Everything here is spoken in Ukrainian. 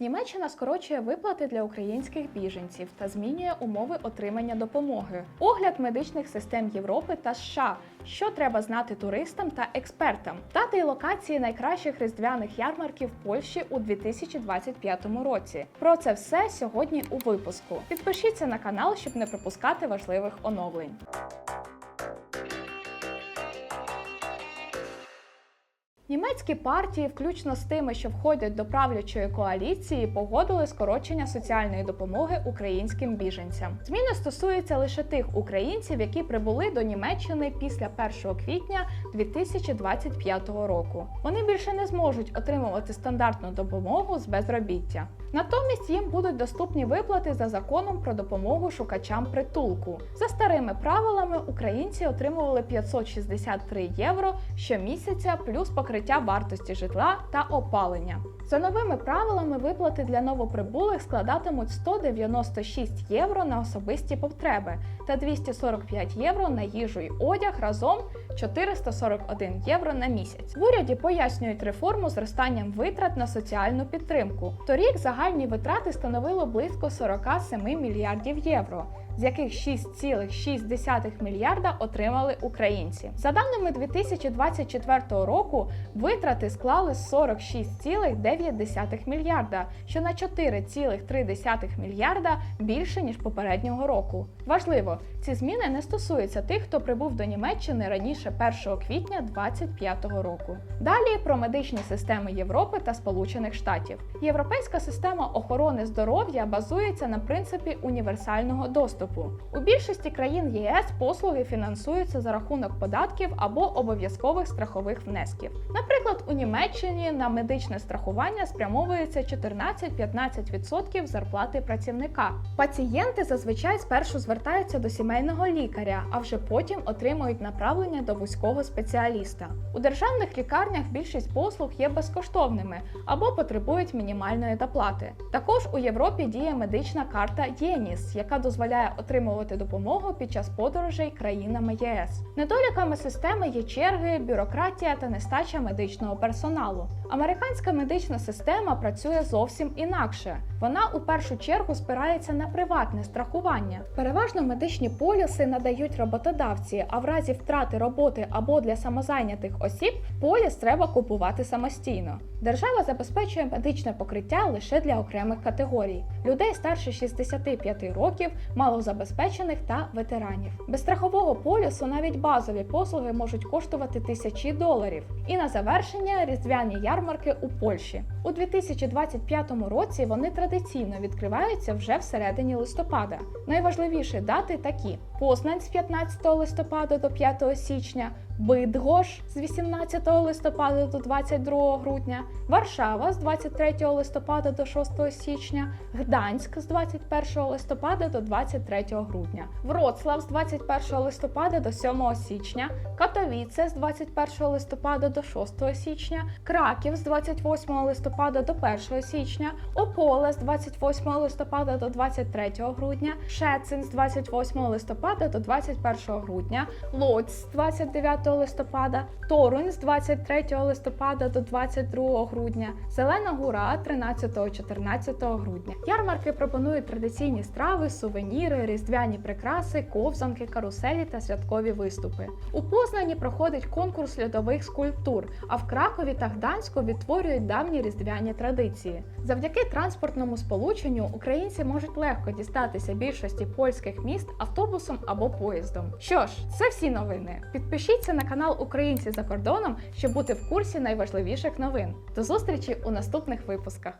Німеччина скорочує виплати для українських біженців та змінює умови отримання допомоги. Огляд медичних систем Європи та США, що треба знати туристам та експертам, дати і локації найкращих різдвяних ярмарків Польщі у 2025 році. Про це все сьогодні у випуску. Підпишіться на канал, щоб не пропускати важливих оновлень. Німецькі партії, включно з тими, що входять до правлячої коаліції, погодили скорочення соціальної допомоги українським біженцям. Зміни стосуються лише тих українців, які прибули до Німеччини після 1 квітня 2025 року. Вони більше не зможуть отримувати стандартну допомогу з безробіття. Натомість їм будуть доступні виплати за законом про допомогу шукачам притулку. За старими правилами українці отримували 563 євро щомісяця плюс покриття вартості житла та опалення. За новими правилами виплати для новоприбулих складатимуть 196 євро на особисті потреби та 245 євро на їжу й одяг разом 441 євро на місяць. В уряді пояснюють реформу зростанням витрат на соціальну підтримку. Торік загальні витрати становили близько 47 мільярдів євро. З яких 6,6 мільярда отримали українці. За даними 2024 року, витрати склали 46,9 мільярда, що на 4,3 мільярда більше ніж попереднього року. Важливо, ці зміни не стосуються тих, хто прибув до Німеччини раніше 1 квітня 2025 року. Далі про медичні системи Європи та Сполучених Штатів. Європейська система охорони здоров'я базується на принципі універсального доступу. У більшості країн ЄС послуги фінансуються за рахунок податків або обов'язкових страхових внесків. Наприклад, у Німеччині на медичне страхування спрямовується 14-15% зарплати працівника. Пацієнти зазвичай спершу звертаються до сімейного лікаря, а вже потім отримують направлення до вузького спеціаліста. У державних лікарнях більшість послуг є безкоштовними або потребують мінімальної доплати. Також у Європі діє медична карта ЄНІС, яка дозволяє отримувати допомогу під час подорожей країнами ЄС. Недоліками системи є черги, бюрократія та нестача медичного персоналу. Американська медична система працює зовсім інакше. Вона у першу чергу спирається на приватне страхування. Переважно медичні поліси надають роботодавці, а в разі втрати роботи або для самозайнятих осіб поліс треба купувати самостійно. Держава забезпечує медичне покриття лише для окремих категорій: людей старше 65 років, малозабезпечених та ветеранів. Без страхового полісу навіть базові послуги можуть коштувати тисячі доларів. І на завершення різдвяні ярмарки у Польщі. У 2025 році вони традиційно відкриваються вже всередині листопада. Найважливіші дати такі: Познань з 15 листопада до 5 січня, Бидгош з 18 листопада до 22 грудня, Варшава з 23 листопада до 6 січня, Гданськ з 21 листопада до 23 грудня, Вроцлав з 21 листопада до 7 січня, Катовіце з 21 листопада до 6 січня, Краків з 28 листопада до 1 січня, Ополе з 28 листопада до 23 грудня, Шецин з 28 листопада до 21 грудня, Лоць з 29 листопада, Торунь з 23 листопада до 22 грудня, Зелена Гура 13-14 грудня. Ярмарки пропонують традиційні страви, сувеніри, різдвяні прикраси, ковзанки, каруселі та святкові виступи. У Познані проходить конкурс льодових скульптур, а в Кракові та Гданську відтворюють давні різдвяні традиції. Завдяки транспортному сполученню українці можуть легко дістатися більшості польських міст автобусом або поїздом. Що ж, це всі новини. Підпишіться на канал Українці за кордоном, щоб бути в курсі найважливіших новин. До зустрічі у наступних випусках.